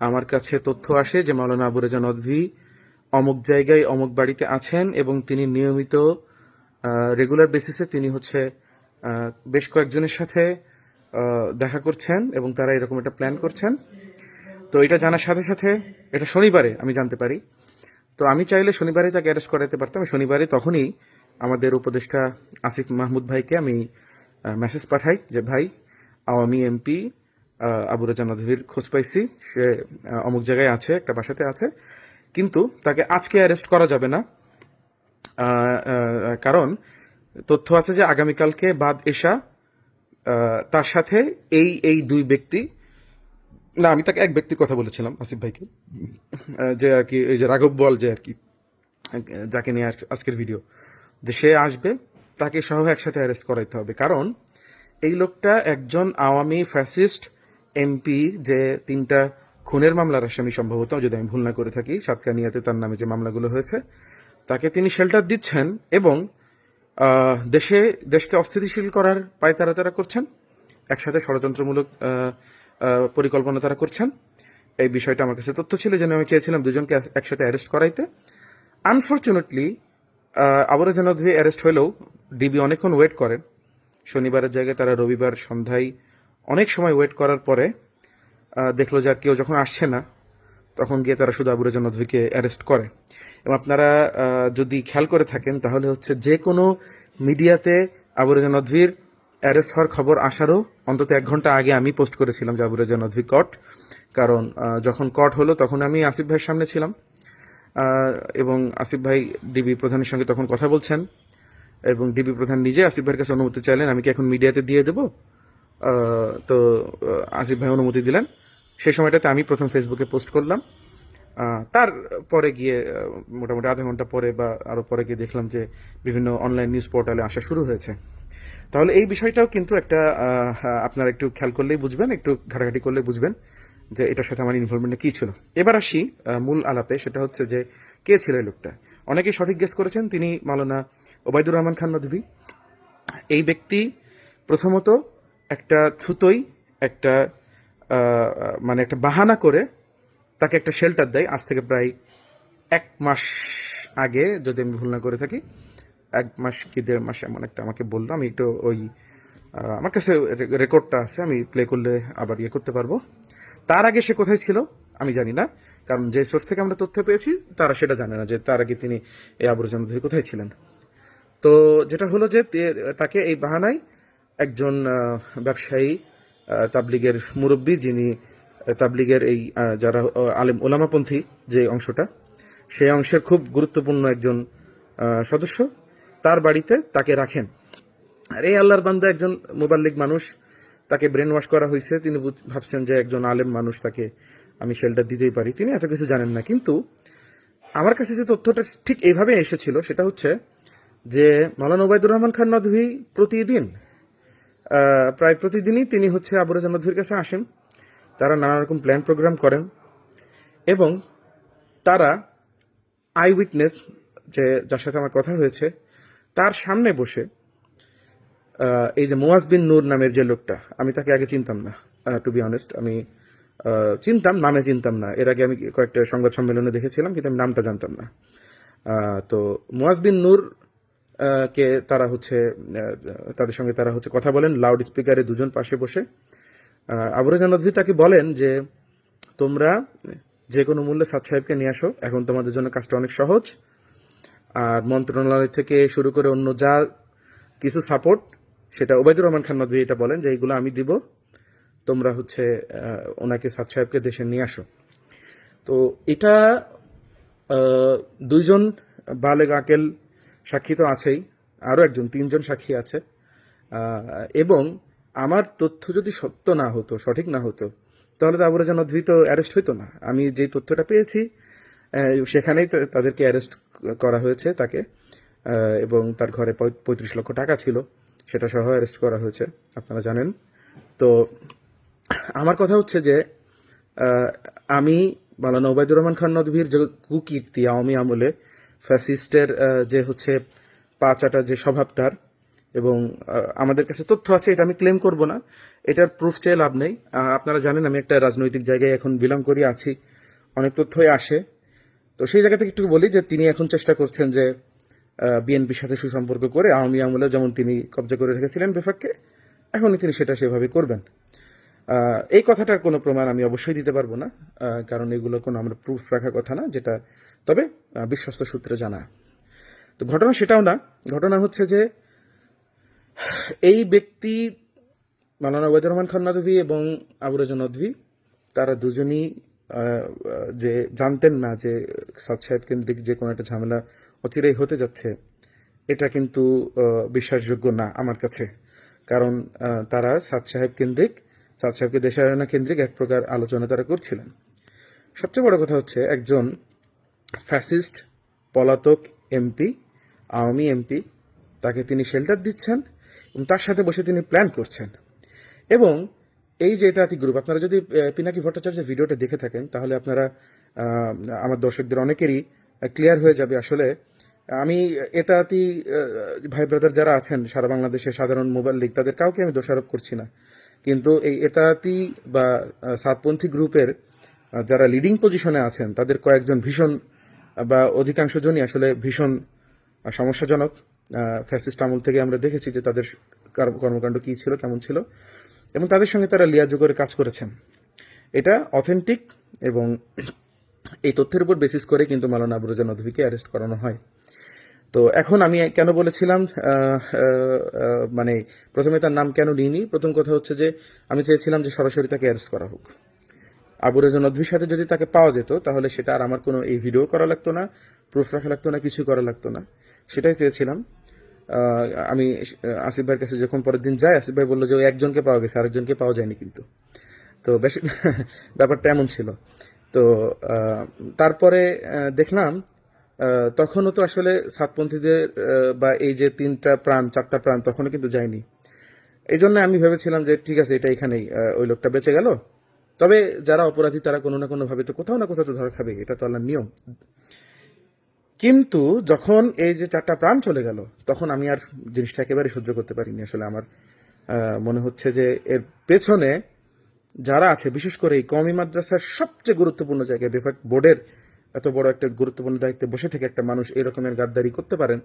আমার কাছে তথ্য আসে যে মাওলানা আবু রেজা নদভী অমুক জায়গায় অমুক বাড়িতে আছেন এবং তিনি নিয়মিত রেগুলার বেসিসে তিনি হচ্ছে বেশ কয়েকজনের সাথে দেখা করছেন এবং তারা এরকম একটা প্ল্যান করছেন। তো এটা জানার সাথে সাথে, এটা শনিবারে আমি জানতে পারি। তো আমি চাইলে শনিবারে তাকে অ্যারেস্ট করাতে পারতাম। শনিবারে তখনই আমাদের উপদেষ্টা আসিফ মাহমুদ ভাইকে আমি মেসেজ পাঠাই যে, ভাই, আওয়ামী এমপি আবু রাজা নদভীর খোঁজ পাইছি। সে অমুক জায়গায় আছে একটা বাসাতে আছে। কিন্তু তাকে আজকে অ্যারেস্ট করা যাবে না। কারণ তথ্য আছে যে আগামীকালকে বাদ আহ, তার সাথে এই এই দুই ব্যক্তি না আমি তাকে এক ব্যক্তির কথা বলেছিলাম আসিফ ভাইকে। যে আর কি এই যে রাঘব বল যে আর কি যাকে নিয়ে আজ- আজকের ভিডিও যে সে আসবে তাকে সহ একসাথে অ্যারেস্ট করাইতে হবে। কারণ এই লোকটা একজন আওয়ামী ফ্যাসিস্ট এমপি যে তিনটা খুনের মামলার আসামি সম্ভবত, যদি আমি ভুল না করে থাকি, সাতকানিয়াতে তার নামে যে মামলাগুলো হয়েছে, তাকে তিনি শেল্টার দিচ্ছেন এবং দেশে, দেশকে অস্থিতিশীল করার পায়তারা তারা তারা করছেন, একসাথে ষড়যন্ত্রমূলক পরিকল্পনা তারা করছেন। এই বিষয়টা আমার কাছে তথ্য ছিল, যেন আমি চেয়েছিলাম দুজনকে একসাথে অ্যারেস্ট করাইতে। আনফর্চুনেটলি আবার যেন অ্যারেস্ট হলেও ডিবি অনেকক্ষণ ওয়েট করেন। শনিবারের জায়গায় তারা রবিবার সন্ধ্যায় অনেক সময় ওয়েট করার পরে দেখল যে আর কেউ যখন আসছে না, তখন গিয়ে তারা শুধু আবুরাজন নদভীকে অ্যারেস্ট করে। এবং আপনারা যদি খেয়াল করে থাকেন, তাহলে হচ্ছে যে কোনো মিডিয়াতে আবুরাজন নদভীর অ্যারেস্ট হওয়ার খবর আসারও অন্তত এক ঘণ্টা আগে আমি পোস্ট করেছিলাম যে আবুরাজন নদভী কট কারণ যখন কট হলো, তখন আমি আসিফ ভাইয়ের সামনে ছিলাম। এবং আসিফ ভাই ডিবি প্রধানের সঙ্গে তখন কথা বলছেন। এবং ডিবি প্রধান নিজে আসিফ ভাইয়ের কাছে অনুমতি চাইলেন, আমি কি এখন মিডিয়াতে দিয়ে দেবো? তো আসিফ ভাই অনুমতি দিলেন। সেই সময়টাতে আমি প্রথম ফেসবুকে পোস্ট করলাম। তার পরে গিয়ে মোটামুটি আধা ঘণ্টা পরে বা আরও পরে গিয়ে দেখলাম যে বিভিন্ন অনলাইন নিউজ পোর্টালে আসা শুরু হয়েছে। তাহলে এই বিষয়টাও কিন্তু একটা আপনারা একটু খেয়াল করলেই বুঝবেন, একটু ঘাটাঘাটি করলে বুঝবেন যে এটার সাথে আমার ইনভলভমেন্ট কি ছিল। এবার আসি মূল আলাপে। সেটা হচ্ছে যে, কে ছিল এই লোকটা? অনেকেই সঠিক গেস করেছেন। তিনি মাওলানা ওবায়দুর রহমান খান নদভী এই ব্যক্তি প্রথমত একটা ছুতোই একটা মানে একটা বাহানা করে তাকে একটা শেল্টার দেয়। আজ থেকে প্রায় এক মাস আগে, যদি আমি ভুল না করে থাকি, এক মাস কি দেড় মাস এমন একটা আমাকে বলল। আমি একটু ওই আমার কাছে রেকর্ডটা আছে, আমি প্লে করলে আবার ইয়ে করতে পারব। তার আগে সে কোথায় ছিল, আমি জানি না। কারণ যে সোর্স থেকে আমরা তথ্য পেয়েছি, তারা সেটা জানে না যে তার আগে তিনি এই আবরুজন কোথায় ছিলেন। তো যেটা হলো যে তাকে এই বাহানায় একজন ব্যবসায়ী তাবলিগের মুরব্বী, যিনি তাবলিগের এই যারা আলেম ওলামাপন্থী যে অংশটা, সেই অংশের খুব গুরুত্বপূর্ণ একজন সদস্য। তার বাড়িতে তাকে রাখেন। আর এই আল্লাহর বান্দা একজন মোবাল্লিক মানুষ। তাকে ব্রেন ওয়াশ করা হয়েছে। তিনি ভাবছেন যে একজন আলেম মানুষ, তাকে আমি শেল্টার দিতেই পারি। তিনি এত কিছু জানেন না। কিন্তু আমার কাছে যে তথ্যটা ঠিক এইভাবে এসেছিল, সেটা হচ্ছে যে মালান ওবায়দুর রহমান খান নদভী প্রতিদিন প্রায় প্রতিদিনই তিনি হচ্ছে আবু রাজা নদভীর কাছে আসেন। তারা নানা রকম প্ল্যান প্রোগ্রাম করেন। এবং তারা আই উইটনেস যে যার সাথে আমার কথা হয়েছে, তার সামনে বসে এই যে মোয়াজ বিন নূর নামের যে লোকটা, আমি তাকে আগে চিনতাম না টু বি অনেস্ট আমি চিনতাম, নামে চিনতাম না। এর আগে আমি কয়েকটা সংবাদ সম্মেলনে দেখেছিলাম, কিন্তু আমি নামটা জানতাম না। তো মোয়াজ বিন নূর কে তারা হচ্ছে তাদের সঙ্গে তারা হচ্ছে কথা বলেন লাউড স্পিকারে দুজন পাশে বসে। আবরাজান নদভী তাকে বলেন যে, তোমরা যে কোনো মূল্যে সাদ সাহেবকে নিয়ে আসো, এখন তোমাদের জন্য কাজটা অনেক সহজ। আর মন্ত্রণালয় থেকে শুরু করে অন্য যা কিছু সাপোর্ট সেটা ওবায়দুর রহমান খান নদভী এটা বলেন যে, এইগুলো আমি দিব। তোমরা হচ্ছে ওনাকে সাদ সাহেবকে দেশে নিয়ে আসো। তো এটা দুইজন বালেগ আকেল সাক্ষী তো আছেই, আরও একজন, তিনজন সাক্ষী আছে। এবং আমার তথ্য যদি সত্য না হতো, সঠিক না হতো, তাহলে তো আবরাজান অদ্ভুত অ্যারেস্ট হইতো না। আমি যে তথ্যটা পেয়েছি সেখানেই তাদেরকে অ্যারেস্ট করা হয়েছে তাকে এবং তার ঘরে পঁয়- পঁয়ত্রিশ লক্ষ টাকা ছিল, সেটা সহ অ্যারেস্ট করা হয়েছে, আপনারা জানেন। তো আমার কথা হচ্ছে যে আমি মালানা ওবায়দুর রহমান খান নদভীর যে কুকীর্তি আওয়ামী আমলে ফ্যাসিস্টের যে হচ্ছে পাঁচাটা, যে স্বভাব তার, এবং আমাদের কাছে তথ্য আছে, এটা আমি ক্লেম করব না। এটার প্রুফ চেয়ে লাভ নেই। আপনারা জানেন, আমি একটা রাজনৈতিক জায়গায় এখন বিলং করি, আছি। অনেক তথ্যই আসে। তো সেই জায়গা থেকে একটু বলি যে, তিনি এখন চেষ্টা করছেন যে বিএনপির সাথে সুসম্পর্ক করে আওয়ামী আমলে যেমন তিনি কবজা করে রেখেছিলেন বেফাককে, এখনই তিনি সেটা সেভাবে করবেন। এই কথাটার কোনো প্রমাণ আমি অবশ্যই দিতে পারব না কারণ এগুলো কোনো আমরা প্রুফ রাখার কথা না, যেটা, তবে বিশ্বস্ত সূত্রে জানা। তো ঘটনা সেটাও না, ঘটনা হচ্ছে যে, এই ব্যক্তি মালানা ওয়াজুর রহমান খান নদভী এবং আবু রাজা নদভী, তারা দুজনই যে জানতেন না যে সাদ সাহেব কেন্দ্রিক যে কোনো একটা ঝামেলা অচিরেই হতে যাচ্ছে, এটা কিন্তু বিশ্বাসযোগ্য না আমার কাছে। কারণ তারা সাদ সাহেব কেন্দ্রিক সাদ সাহেবকে দেশায়না কেন্দ্রিক এক প্রকার আলোচনা তারা করছিলেন। সবচেয়ে বড় কথা হচ্ছে একজন ফ্যাসিস্ট পলাতক এমপি আওয়ামী এমপি তাকে তিনি শেল্টার দিচ্ছেন এবং তার সাথে বসে তিনি প্ল্যান করছেন। এবং এই যে এতাহাতি গ্রুপ আপনারা যদি পিনাকি ভট্টাচার্যের ভিডিওটা দেখে থাকেন তাহলে আপনারা আমার দর্শকদের অনেকেরই ক্লিয়ার হয়ে যাবে আসলে আমি এতাহাতি আহ, ভাই ব্রাদার যারা আছেন সারা বাংলাদেশে সাধারণ মোবাইল লিগ তাদের কাউকে আমি দোষারোপ করছি না। কিন্তু এই এতাহাতি বা সাতপন্থী গ্রুপের যারা লিডিং পজিশনে আছেন, তাদের কয়েকজন ভীষণ, বা অধিকাংশ জনই আসলে ভীষণ সমস্যাজনক। ফ্যাসিস্ট আমল থেকে আমরা দেখেছি যে তাদের কর্মকাণ্ড কী ছিল, কেমন ছিল। এবং তাদের সঙ্গে তারা লিয়াজু করে কাজ করেছেন। এটা অথেন্টিক এবং এই তথ্যের উপর বেসিস করে কিন্তু মালানা আবরুজা নদভীকে অ্যারেস্ট করানো হয়। তো এখন আমি কেন বলেছিলাম মানে প্রথমে তার নাম কেন নিইনি প্রথম কথা হচ্ছে যে আমি চেয়েছিলাম যে সরাসরি তাকে অ্যারেস্ট করা হোক। আবু রেজন নদভির সাথে যদি তাকে পাওয়া যেত, তাহলে সেটা আর আমার কোনো এই ভিডিও করা লাগতো না প্রুফ রাখা লাগতো না কিছু করা লাগতো না। সেটাই চেয়েছিলাম। আমি আসিফ ভাইয়ের কাছে যখন পরের দিন যাই, আসিফ ভাই বলল যে ওই একজনকে পাওয়া গেছে, আরেকজনকে পাওয়া যায়নি কিন্তু। তো বেশি, ব্যাপারটা এমন ছিল। তো তারপরে দেখলাম তখনও তো আসলে সাতপন্থীদের বা এই যে তিনটা প্রাণ, চারটা প্রাণ তখনও কিন্তু যায়নি। এই জন্য আমি ভেবেছিলাম যে ঠিক আছে, এটা এখানেই ওই লোকটা বেঁচে গেল। তবে যারা অপরাধী, তারা কোনো না কোনোভাবে তো কোথাও না কোথাও তো ধরা খাবে, এটা তো আল্লাহর নিয়ম। কিন্তু যখন এই যে চারটা প্রাণ চলে গেল, তখন আমি আর জিনিসটা একেবারে সহ্য করতে পারিনি। আসলে আমার মনে হচ্ছে যে এর পেছনে যারা আছে, বিশেষ করে এই কমি মাদ্রাসার সবচেয়ে গুরুত্বপূর্ণ জায়গায়, বেফাক বোর্ডের এত বড় একটা গুরুত্বপূর্ণ দায়িত্বে বসে থেকে একটা মানুষ এরকমের গাদ্দারি করতে পারেন?